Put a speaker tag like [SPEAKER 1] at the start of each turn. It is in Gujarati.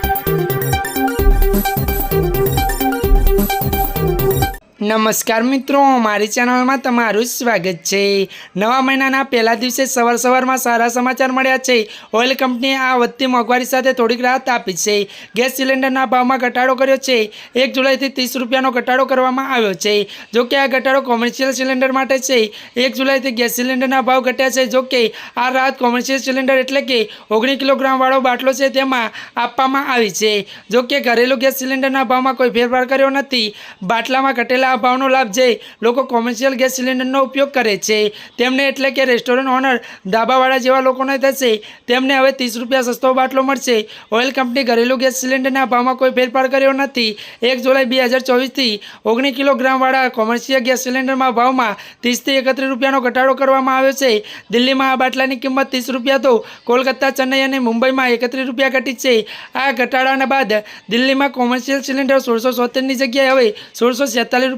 [SPEAKER 1] thank you નમસ્કાર મિત્રો, મારી ચેનલમાં તમારું સ્વાગત છે. નવા મહિનાના પહેલા દિવસે સવાર સવારમાં સારા સમાચાર મળ્યા છે. ઓઇલ કંપનીએ આ વધતી મોંઘવારી સાથે થોડીક રાહત આપી છે. ગેસ સિલિન્ડરના ભાવમાં ઘટાડો કર્યો છે. એક જુલાઈથી ત્રીસ રૂપિયાનો ઘટાડો કરવામાં આવ્યો છે. જોકે આ ઘટાડો કોમર્શિયલ સિલિન્ડર માટે છે. એક જુલાઈથી ગેસ સિલિન્ડરના ભાવ ઘટ્યા છે. જોકે આ રાહત કોમર્શિયલ સિલિન્ડર એટલે કે ઓગણીસ કિલોગ્રામવાળો બાટલો છે તેમાં આપવામાં આવી છે. જોકે ઘરેલું ગેસ સિલિન્ડરના ભાવમાં કોઈ ફેરફાર કર્યો નથી. બાટલામાં ઘટેલા આ ભાવનો લાભ જે લોકો કોમર્શિયલ ગેસ સિલિન્ડરનો ઉપયોગ કરે છે. તેમને એટલે કે રેસ્ટોરન્ટ ઓનર ધાબાવાળા જેવા લોકોને થશે. તેમને હવે ત્રીસ રૂપિયા સસ્તો બાટલો મળશે. ઓઇલ કંપની ઘરેલું ગેસ સિલિન્ડરના ભાવમાં કોઈ ફેરફાર કર્યો નથી. એક જુલાઈ બે હજાર ચોવીસથી ઓગણીસ કિલોગ્રામવાળા કોમર્શિયલ ગેસ સિલિન્ડરમાં ભાવમાં ત્રીસથી એકત્રીસ રૂપિયાનો ઘટાડો કરવામાં આવ્યો છે. દિલ્હીમાં આ બાટલાની કિંમત ત્રીસ રૂપિયા તો કોલકાતા, ચેન્નઈ અને મુંબઈમાં એકત્રીસ રૂપિયા ઘટી છે. આ ઘટાડાના બાદ દિલ્હીમાં કોમર્શિયલ સિલિન્ડર સોળસો સોતેરની જગ્યાએ હવે સોળસો છેતાલીસ